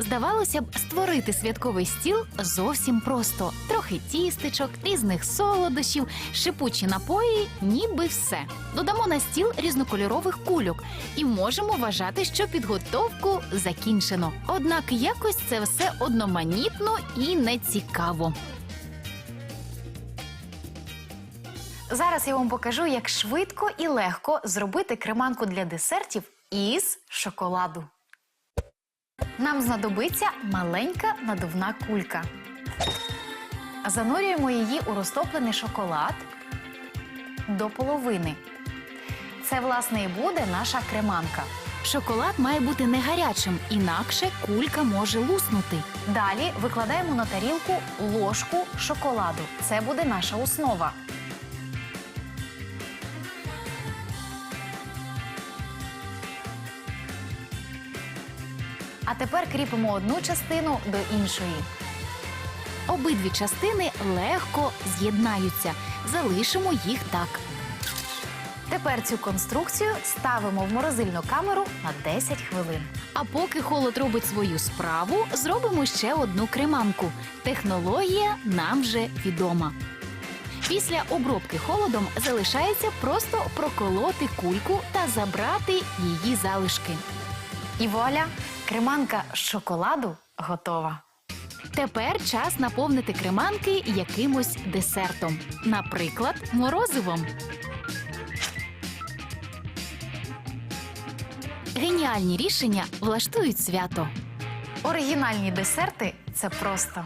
Здавалося б, створити святковий стіл зовсім просто: трохи тістечок, різних солодощів, шипучі напої, ніби все. Додамо на стіл різнокольорових кульок і можемо вважати, що підготовку закінчено. Однак якось це все одноманітно і нецікаво. Зараз я вам покажу, як швидко і легко зробити креманку для десертів із шоколаду. Нам знадобиться маленька надувна кулька. Занурюємо її у розтоплений шоколад до половини. Це, власне, і буде наша креманка. Шоколад має бути не гарячим, інакше кулька може луснути. Далі викладаємо на тарілку ложку шоколаду. Це буде наша основа. А тепер кріпимо одну частину до іншої. Обидві частини легко з'єднаються. Залишимо їх так. Тепер цю конструкцію ставимо в морозильну камеру на 10 хвилин. А поки холод робить свою справу, зробимо ще одну креманку. Технологія нам вже відома. Після обробки холодом залишається просто проколоти кульку та забрати її залишки. І вуаля, креманка шоколаду готова. Тепер час наповнити креманки якимось десертом, наприклад, морозивом. Геніальні рішення влаштують свято. Оригінальні десерти це просто